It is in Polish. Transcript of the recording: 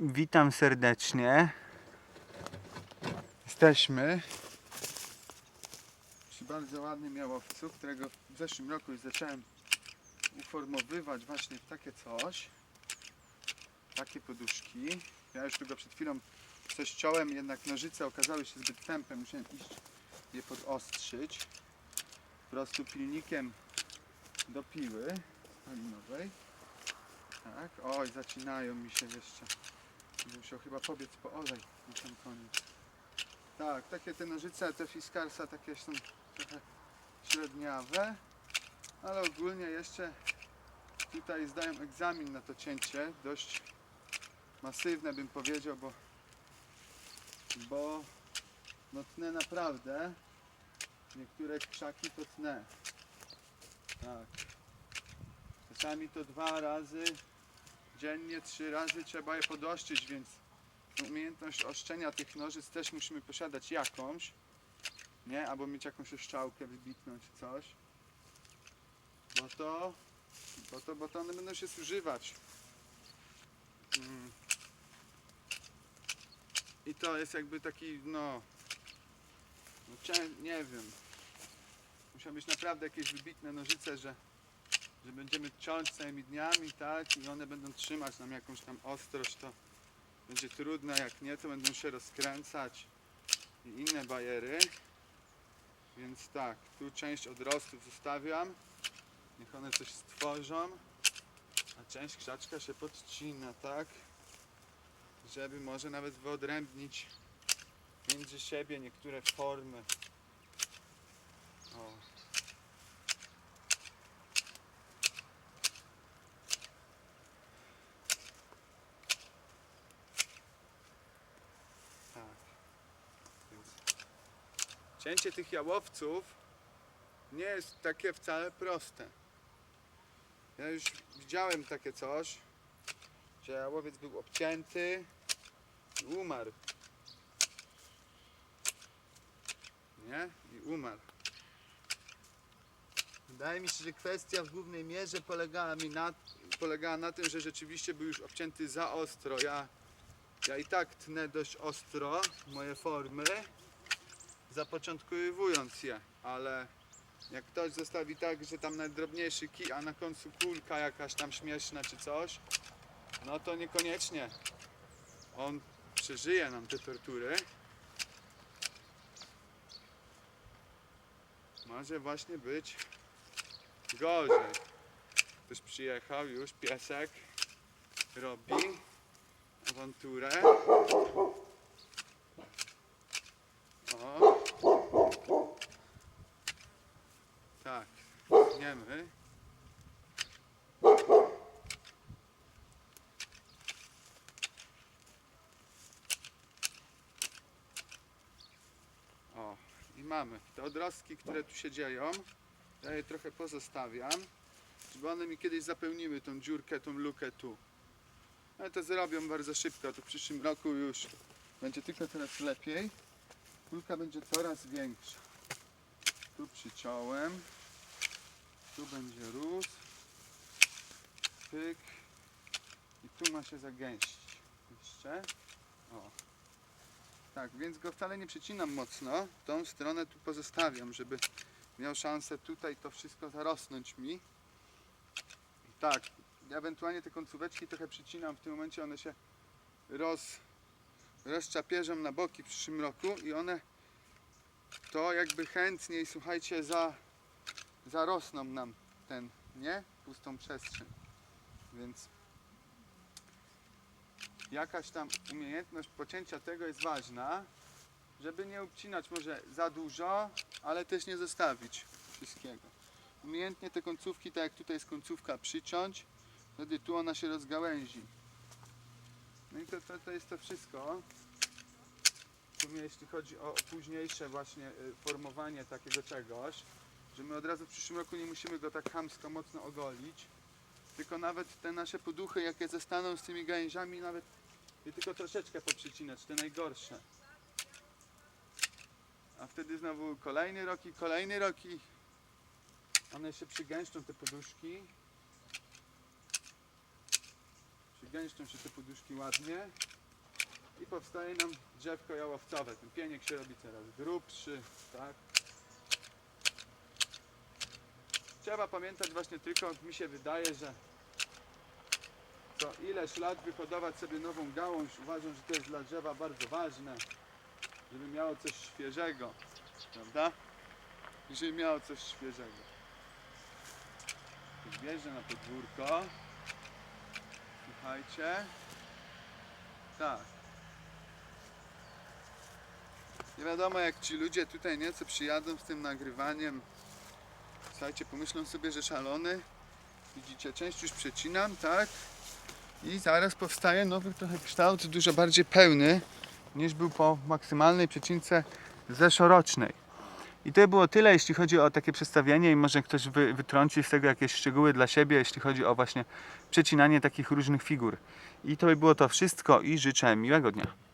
Witam serdecznie. Jesteśmy przy bardzo ładnym jałowcu, którego w zeszłym roku już zacząłem uformowywać właśnie w takie coś. Takie poduszki. Ja już tu go przed chwilą coś ciąłem, jednak nożyce okazały się zbyt tępe. Musiałem iść je podostrzyć. Po prostu pilnikiem do piły spalinowej. Tak, oj, zacinają mi się jeszcze. Musiał chyba pobiec po olej na sam koniec. Tak, takie te nożyce, te Fiskarsa takie są trochę średniawe, ale ogólnie jeszcze tutaj zdają egzamin na to cięcie, dość masywne bym powiedział, bo bo no tnę naprawdę niektóre krzaki to tnę. Tak. Czasami to dwa razy dziennie, trzy razy trzeba je podoszczyć, więc umiejętność oszczenia tych nożyc też musimy posiadać jakąś, nie? Albo mieć jakąś szczałkę wybitną czy coś. Bo to, bo to, bo to one będą się zużywać. Mm. I to jest jakby taki, no, no nie wiem. Musiał być naprawdę jakieś wybitne nożyce, że że będziemy ciąć całymi dniami, tak, i one będą trzymać nam jakąś tam ostrość, to będzie trudne, jak nie, to będą się rozkręcać i inne bajery. Więc tak, tu część odrostów zostawiam, niech one coś stworzą, a część krzaczka się podcina, tak, żeby może nawet wyodrębnić między siebie niektóre formy. Cięcie tych jałowców nie jest takie wcale proste. Ja już widziałem takie coś, że jałowiec był obcięty i umarł. Nie? I umarł. Wydaje mi się, że kwestia w głównej mierze polegała, mi na, polegała na tym, że rzeczywiście był już obcięty za ostro. Ja ja i tak tnę dość ostro moje formy, zapoczątkowując je, ale jak ktoś zostawi tak, że tam najdrobniejszy kij, a na końcu kulka jakaś tam śmieszna czy coś, no to niekoniecznie on przeżyje nam te tortury. Może właśnie być gorzej. Ktoś przyjechał już, piesek robi awanturę. O. Tak, O, i mamy te odrostki, które tu się dzieją. Ja je trochę pozostawiam, żeby one mi kiedyś zapełniły tą dziurkę, tą lukę tu. Ale to zrobią bardzo szybko, to w przyszłym roku już będzie tylko coraz lepiej. Kulka będzie coraz większa. Tu przyciąłem. Tu będzie rósł. Pyk. I tu ma się zagęścić. Jeszcze. O. Tak, więc go wcale nie przycinam mocno. Tą stronę tu pozostawiam, żeby miał szansę tutaj to wszystko zarosnąć mi. I tak, ewentualnie te końcóweczki trochę przycinam, w tym momencie one się roz, rozczapierzą na boki w przyszłym roku i one to jakby chętniej, słuchajcie, za, zarosną nam ten, nie? Pustą przestrzeń. Więc jakaś tam umiejętność pocięcia tego jest ważna, żeby nie obcinać może za dużo, ale też nie zostawić wszystkiego. Umiejętnie te końcówki, tak jak tutaj jest końcówka, przyciąć, Wtedy tu ona się rozgałęzi. No i to, to, to jest to wszystko. Jeśli chodzi o późniejsze właśnie y, formowanie takiego czegoś, że my od razu w przyszłym roku nie musimy go tak chamsko mocno ogolić, tylko nawet te nasze poduchy, jakie zostaną z tymi gałęziami, nawet je tylko troszeczkę poprzycinać, te najgorsze. A wtedy znowu kolejny rok i kolejny rok i one się przygęszczą te poduszki gęszczą się te poduszki ładnie i powstaje nam drzewko jałowcowe. Ten pieniek się robi coraz grubszy, tak? Trzeba pamiętać właśnie tylko, mi się wydaje, że co ileś lat wyhodować sobie nową gałąź. Uważam, że to jest dla drzewa bardzo ważne, żeby miało coś świeżego, prawda? Żeby miało coś świeżego. Wjeżdżę na podwórko. Słuchajcie. Tak. Nie wiadomo jak ci ludzie tutaj nieco przyjadą z tym nagrywaniem. Słuchajcie, pomyślą sobie, że szalony. Widzicie, część już przecinam, tak? I zaraz powstaje nowy trochę kształt, dużo bardziej pełny niż był po maksymalnej przecince zeszłorocznej. I to było tyle, jeśli chodzi o takie przedstawienie i może ktoś wy, wytrąci z tego jakieś szczegóły dla siebie, jeśli chodzi o właśnie przecinanie takich różnych figur. I to by było to wszystko i życzę miłego dnia.